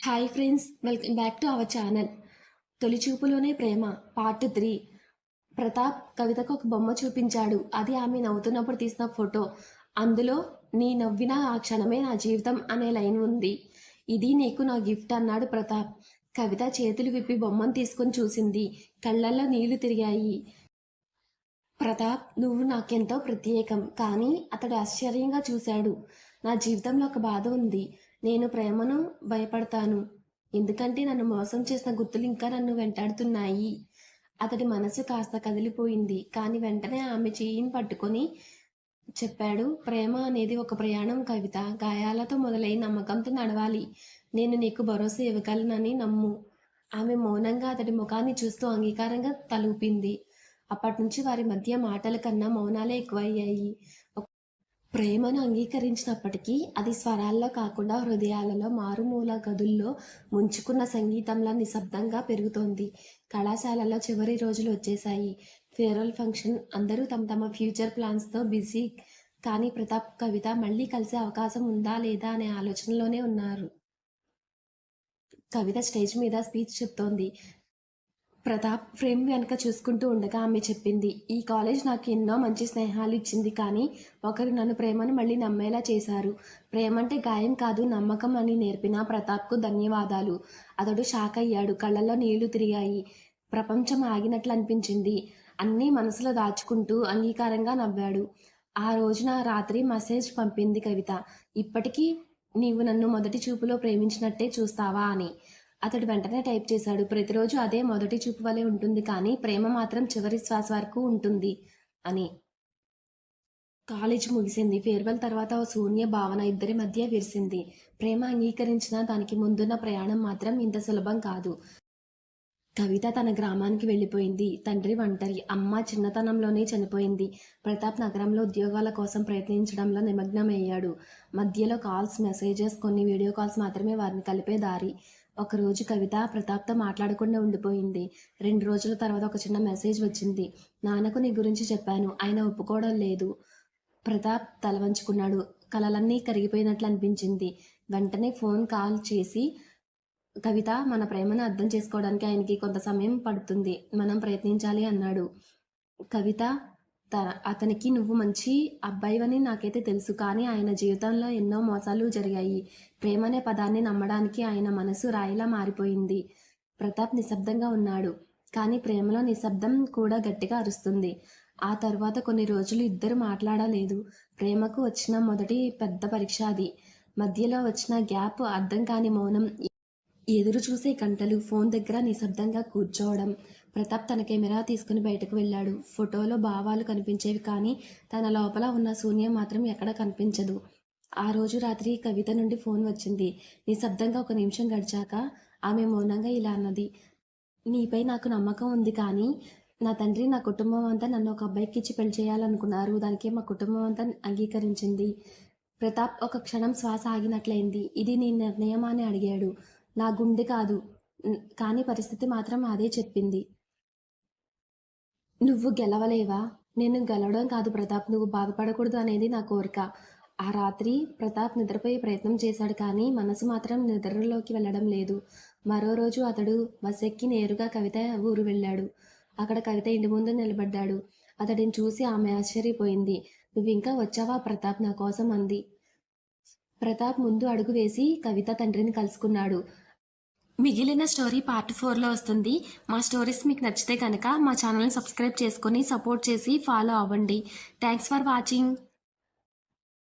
Hi friends welcome back to our channel. తొలి చూపులోనే ప్రేమ పార్ట్ త్రీ. ప్రతాప్ కవితకు ఒక బొమ్మ చూపించాడు. అది ఆమె నవ్వుతున్నప్పుడు తీసిన ఫోటో. అందులో నీ నవ్విన ఆ క్షణమే నా జీవితం అనే లైన్ ఉంది. ఇది నీకు నా గిఫ్ట్ అన్నాడు ప్రతాప్. కవిత చేతులు విప్పి బొమ్మను తీసుకొని చూసింది. కళ్ళల్లో నీళ్ళు తిరిగాయి. ప్రతాప్ నువ్వు నాకెంతో ప్రత్యేకం. కానీ అతడు ఆశ్చర్యంగా చూశాడు. నా జీవితంలో ఒక బాధ ఉంది. నేను ప్రేమను భయపడతాను. ఎందుకంటే నన్ను మోసం చేసిన గుర్తులు ఇంకా నన్ను వెంటాడుతున్నాయి. అతడి మనసు కాస్త కదిలిపోయింది. కానీ వెంటనే ఆమె చేయిని పట్టుకొని చెప్పాడు ప్రేమ అనేది ఒక ప్రయాణం కవిత. గాయాలతో మొదలై నమ్మకంతో నడవాలి. నేను నీకు భరోసా ఇవ్వగలనని నమ్ము. ఆమె మౌనంగా అతడి ముఖాన్ని చూస్తూ అంగీకారంగా తలూపింది. అప్పటి నుంచి వారి మధ్య మాటల కన్నా మౌనాలే ఎక్కువయ్యాయి. ప్రేమను అంగీకరించినప్పటికీ అది స్వరాల్లో కాకుండా హృదయాలలో మారుమూల గదుల్లో ముంచుకున్న సంగీతంలా నిశ్శబ్దంగా పెరుగుతోంది. కళాశాలలో చివరి రోజులు వచ్చేశాయి. ఫేర్వెల్ ఫంక్షన్ అందరూ తమ తమ ఫ్యూచర్ ప్లాన్స్తో బిజీ. కానీ ప్రతాప్ కవిత మళ్ళీ కలిసే అవకాశం ఉందా లేదా అనే ఆలోచనలోనే ఉన్నారు. కవిత స్టేజ్ మీద స్పీచ్ చెప్తోంది. ప్రతాప్ ఫ్రేమ్ వెనక చూసుకుంటూ ఉండగా ఆమె చెప్పింది ఈ కాలేజ్ నాకు ఎన్నో మంచి స్నేహాలు ఇచ్చింది కానీ ఒకరు నన్ను ప్రేమను మళ్ళీ నమ్మేలా చేశారు. ప్రేమ అంటే గాయం కాదు నమ్మకం అని నేర్పిన ప్రతాప్కు ధన్యవాదాలు. అతడు షాక్ అయ్యాడు కళ్ళల్లో నీళ్ళు తిరిగాయి. ప్రపంచం ఆగినట్లు అనిపించింది. అన్నీ మనసులో దాచుకుంటూ అంగీకారంగా నవ్వాడు. ఆ రోజున రాత్రి మెసేజ్ పంపింది కవిత ఇప్పటికీ నీవు నన్ను మొదటి చూపులో ప్రేమించినట్టే చూస్తావా అని. అతడు వెంటనే టైప్ చేశాడు. ప్రతిరోజు అదే మొదటి చూపు వలె ఉంటుంది కానీ ప్రేమ మాత్రం చివరి శ్వాస వరకు ఉంటుంది అని. కాలేజ్ ముగిసింది. ఫేర్వెల్ తర్వాత ఓ శూన్య భావన ఇద్దరి మధ్య విరిసింది. ప్రేమ అంగీకరించిన దానికి ముందున్న ప్రయాణం మాత్రం ఇంత సులభం కాదు. కవిత తన గ్రామానికి వెళ్ళిపోయింది. తండ్రి ఒంటరి. అమ్మ చిన్నతనంలోనే చనిపోయింది. ప్రతాప్ నగరంలో ఉద్యోగాల కోసం ప్రయత్నించడంలో నిమగ్నమయ్యాడు. మధ్యలో కాల్స్ మెసేజెస్ కొన్ని వీడియో కాల్స్ మాత్రమే వారిని కలిపే దారి. ఒకరోజు కవిత ప్రతాప్తో మాట్లాడకుండా ఉండిపోయింది. రెండు రోజుల తర్వాత ఒక చిన్న మెసేజ్ వచ్చింది. నాన్నకు నీ గురించి చెప్పాను. ఆయన ఒప్పుకోవడం లేదు. ప్రతాప్ తలవంచుకున్నాడు కలలన్నీ కరిగిపోయినట్లు అనిపించింది. వెంటనే ఫోన్ కాల్ చేసి కవిత మన ప్రేమను అర్థం చేసుకోవడానికి ఆయనకి కొంత సమయం పడుతుంది. మనం ప్రయత్నించాలి అన్నాడు. కవిత తన అతనికి నువ్వు మంచి అబ్బాయివని నాకైతే తెలుసు కానీ ఆయన జీవితంలో ఎన్నో మోసాలు జరిగాయి. ప్రేమ అనే పదాన్ని నమ్మడానికి ఆయన మనసు రాయిలా మారిపోయింది. ప్రతాప్ నిశ్శబ్దంగా ఉన్నాడు. కానీ ప్రేమలో నిశ్శబ్దం కూడా గట్టిగా అరుస్తుంది. ఆ తర్వాత కొన్ని రోజులు ఇద్దరు మాట్లాడలేదు. ప్రేమకు వచ్చిన మొదటి పెద్ద పరీక్ష అది. మధ్యలో వచ్చిన గ్యాప్ అర్థం కాని మౌనం. ఎదురు చూసే గంటలు ఫోన్ దగ్గర నిశ్శబ్దంగా కూర్చోవడం. ప్రతాప్ తన కెమెరా తీసుకుని బయటకు వెళ్ళాడు. ఫోటోలో భావాలు కనిపించేవి కానీ తన లోపల ఉన్న శూన్యం మాత్రం ఎక్కడ కనిపించదు. ఆ రోజు రాత్రి కవిత నుండి ఫోన్ వచ్చింది. నిశ్శబ్దంగా ఒక నిమిషం గడిచాక ఆమె మౌనంగా ఇలా అన్నది నీపై నాకు నమ్మకం ఉంది కానీ నా తండ్రి నా కుటుంబం అంతా నన్ను ఒక అబ్బాయికి ఇచ్చి పెళ్ళి చేయాలనుకున్నారు. దానికి మా కుటుంబం అంతా అంగీకరించింది. ప్రతాప్ ఒక క్షణం శ్వాస ఆగినట్లయింది. ఇది నీ నిర్ణయం అని అడిగాడు. నా గుండె కాదు. కానీ పరిస్థితి మాత్రం అదే చెప్పింది. నువ్వు గెలవలేవా? నేను గెలవడం కాదు ప్రతాప్. నువ్వు బాధపడకూడదు అనేది నా కోరిక. ఆ రాత్రి ప్రతాప్ నిద్రపోయే ప్రయత్నం చేశాడు కానీ మనసు మాత్రం నిద్రలోకి వెళ్ళడం లేదు. మరో రోజు అతడు బస్ ఎక్కి నేరుగా కవిత ఊరు వెళ్ళాడు. అక్కడ కవిత ఇంటి ముందు నిలబడ్డాడు. అతడిని చూసి ఆమె ఆశ్చర్యపోయింది. నువ్వు ఇంకా వచ్చావా ప్రతాప్? నా కోసం అంది. ప్రతాప్ ముందు అడుగు వేసి కవిత తండ్రిని కలుసుకున్నాడు. మిగిలిన స్టోరీ పార్ట్ ఫోర్లో వస్తుంది. మా స్టోరీస్ మీకు నచ్చితే కనుక మా ఛానల్ని సబ్స్క్రైబ్ చేసుకొని సపోర్ట్ చేసి ఫాలో అవ్వండి. Thanks for watching.